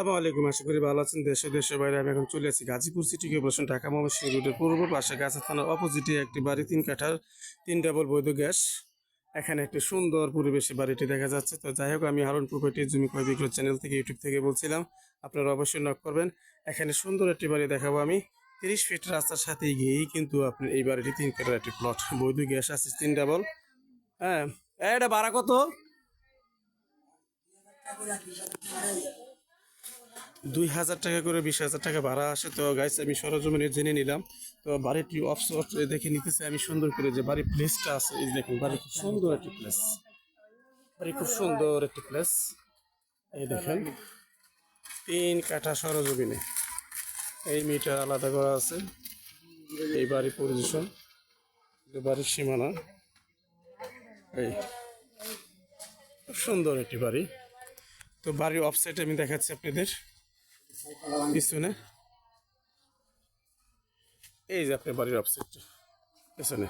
আসসালামু আলাইকুম। আশা করি ভালো আছেন। দেশে, দেশের বাইরে আমি এখন চলে আছি গাজীপুর সিটি কর্পোরেশন, ঢাকা মহাশী রোডের পূর্ব পাশে গাছা থানার অপোজিটে একটি বাড়ি, তিন কাঠার, তিন ডাবল বৈধ গ্যাস। এখানে একটি সুন্দর পরিবেশে বাড়িটি দেখা যাচ্ছে। তো যাই হোক, আমি হারুন প্রপার্টি জমি ক্রয় বিক্রয় চ্যানেল থেকে ইউটিউব থেকে বলছিলাম, আপনারা অবশ্যই নক করবেন। এখানে সুন্দর একটি বাড়ি দেখাবো আমি। তিরিশ ফিট রাস্তার সাথে গিয়েই কিন্তু আপনি এই বাড়িটি তিন কাঠার একটি প্লট বৈধ গ্যাস আছে, তিন ডাবল হ্যাঁ এটা ভাড়া কত? দুই হাজার টাকা করে বিশ হাজার টাকা ভাড়া আসে। তো গাইস আমি সরজমিনে জেনে নিলাম। তো বাড়িটি অফসট দেখে নিতেছে আমি সুন্দর করে যে বাড়ির প্লেসটা আছে। এই দেখুন, বাড়ি খুব সুন্দর একটি প্লেস বাড়ি খুব সুন্দর একটি প্লেস এই দেখেন, তিন কাঠা সরজমিনে। এই মিটার আলাদা করা আছে। এই বাড়ির পজিশন বাড়ির সীমানা। এই, খুব সুন্দর একটি বাড়ি। তো বাড়ির অফসাইড আমি দেখাচ্ছি আপনাদের। এই যে বাড়ির অফসাইডটা পিছনে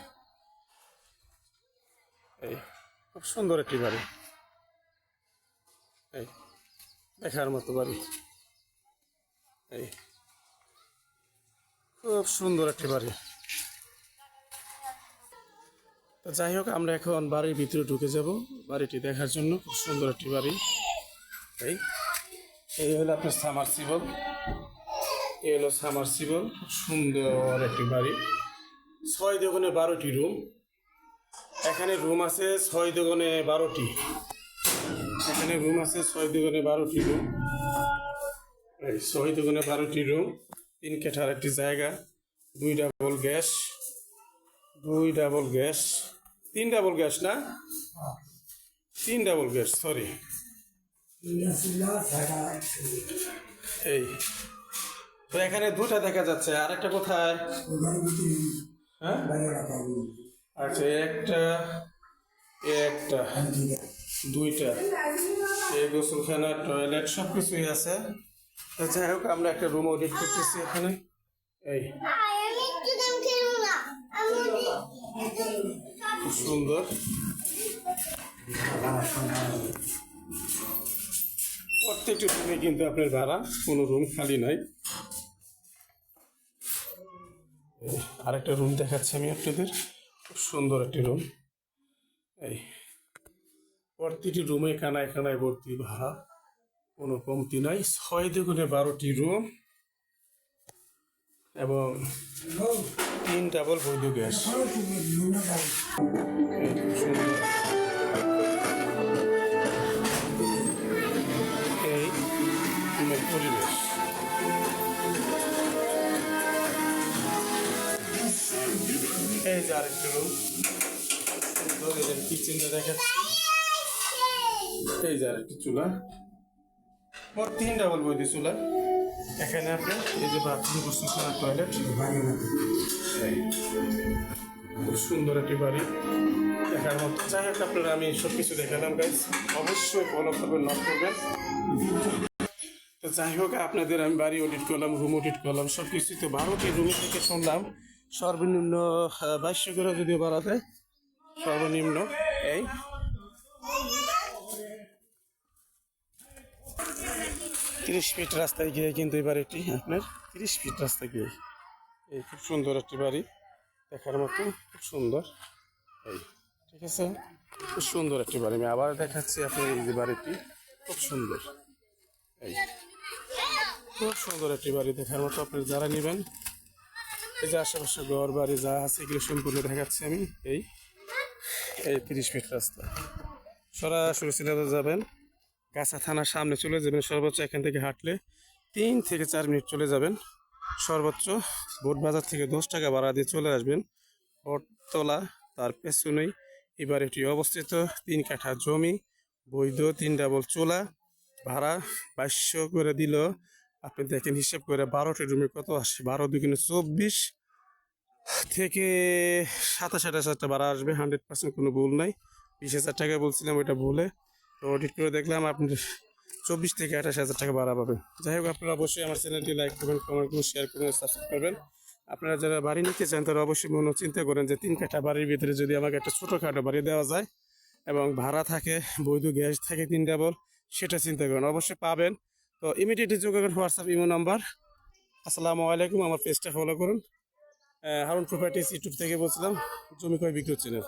এই খুব সুন্দর একটি বাড়ি এই দেখার মতো বাড়ি এই খুব সুন্দর একটি বাড়ি তো যাই হোক, আমরা এখন বাড়ির ভিতরে ঢুকে যাব। বাড়িটি দেখার জন্য, খুব সুন্দর একটি বাড়ি। এই। এই হলো আপনার সামারসিবল এই হলো সামারসিবল খুব সুন্দর একটি বাড়ি। ছয় দোকানে বারোটি রুম এখানে রুম আছে ছয় দোকানে বারোটি। এখানে রুম আছে ছয় দোকানে বারোটি রুম এই ছয় দোকানে বারোটি রুম তিন কাঠার একটি জায়গা। দুই ডাবল গ্যাস দুই ডাবল গ্যাস তিন ডাবল গ্যাস না? তিন ডাবল গ্যাস সরি এই, তো এখানে দুটা দেখা যাচ্ছে, আর একটা কোথায়? হ্যাঁ? আচ্ছা একটা একটা, দুইটা। এই গোসলখানা, টয়লেট সব কিছুই আছে যাই হোক, আমরা একটা রুম অডিট করতেছি এখানে। এই। খুব সুন্দর। প্রত্যেকটি রুমে কিন্তু আপনার ভাড়া, কোনো রুম খালি নাই। আরেকটা রুম দেখাচ্ছি আমি আপনাদের। খুব সুন্দর একটি রুম এই প্রতিটি রুমে কানায় কানায় ভর্তি ভাড়া, কোনো কমতি নাই। ছয় দুগুণে বারোটি রুম এবং তিন ডাবল বৈধ গ্যাস। এই যে আরেকটি রুম কিচেনটা দেখাচ্ছি। এই যে আরেকটি চুলা। মোট তিন ডাবল বৈধ চুলা। এখানে আপনি এই যে বাথরুম গোসলখানা টয়লেট খুব সুন্দর একটি বাড়ি। দেখার মতো। যাই হোক, আপনারা আমি সব কিছু দেখালাম গাইজ অবশ্যই ফলো করবেন নক করবেন। তো যাই হোক, আপনাদের আমি বাড়ি অডিট করলাম রুম অডিট করলাম সব কিছু তো বারোটি রুমে থেকে শুনলাম। সর্বনিম্ন বাইশশো করে যদিও বাড়াতে সর্বনিম্ন, এই। তিরিশ ফিট রাস্তায় গিয়ে কিন্তু এই বাড়িটি আপনার, তিরিশ ফিট রাস্তায় গিয়ে, এই খুব সুন্দর একটি বাড়ি দেখার মতো, খুব সুন্দর, এই, ঠিক আছে? খুব সুন্দর একটি বাড়ি। আমি আবার দেখাচ্ছি আপনার এই যে বাড়িটি, খুব সুন্দর, এই। খুব সুন্দর একটি বাড়ি দেখার মতো আপনি যারা নেবেন এই যে আশেপাশে ঘর বাড়ি যা আছে, এগুলো সম্পূর্ণ দেখাচ্ছি আমি। এই এই তিরিশ ফিট রাস্তা। সরাসরি সিলেটে যাবেন, গাছা থানার সামনে চলে যাবেন, সর্বোচ্চ এখান থেকে হাঁটলে তিন থেকে চার মিনিট চলে যাবেন। সর্বোচ্চ বোট বাজার থেকে দশ টাকা ভাড়া দিয়ে চলে আসবেন। বটতলা, তার পেছনেই এবার এটি অবস্থিত, তিন কাঠা জমি, বৈধ তিন ডাবল চোলা, ভাড়া বাইশশো করে দিল আপনি দেখেন হিসেব করে বারোটি রুমে কত আসে? বারো দুগুণে চব্বিশ থেকে সাতাশ আঠাশ হাজার ভাড়া আসবে হান্ড্রেড পার্সেন্ট কোনো ভুল নাই। বিশ হাজার টাকা বলছিলাম, ওইটা ভুলে। তো অডিট করে দেখলাম আপনি চব্বিশ থেকে আঠাশ হাজার টাকা ভাড়া পাবেন। যাই হোক, আপনারা অবশ্যই আমার চ্যানেলটি লাইক করবেন কমেন্ট করবেন শেয়ার করবেন সাবস্ক্রাইব করবেন। আপনারা যারা বাড়ি নিতে চান, তারা অবশ্যই মনে চিন্তা করেন যে তিন কাঠা বাড়ির ভিতরে যদি আমাকে একটা ছোটোখাটো বাড়ি দেওয়া যায় এবং ভাড়া থাকে, বৈধ গ্যাস থাকে তিন ডাবল সেটা চিন্তা করেন। অবশ্যই পাবেন। তো ইমিডিয়েটলি যোগাযোগ হোয়াটসঅ্যাপ ইমো নাম্বার আসসালামু আলাইকুম, আমার পেজটা ফলো করুন। হারুন প্রপার্টিস ইউটিউব থেকে বলছিলাম, জমি কয় বিক্রি হচ্ছে না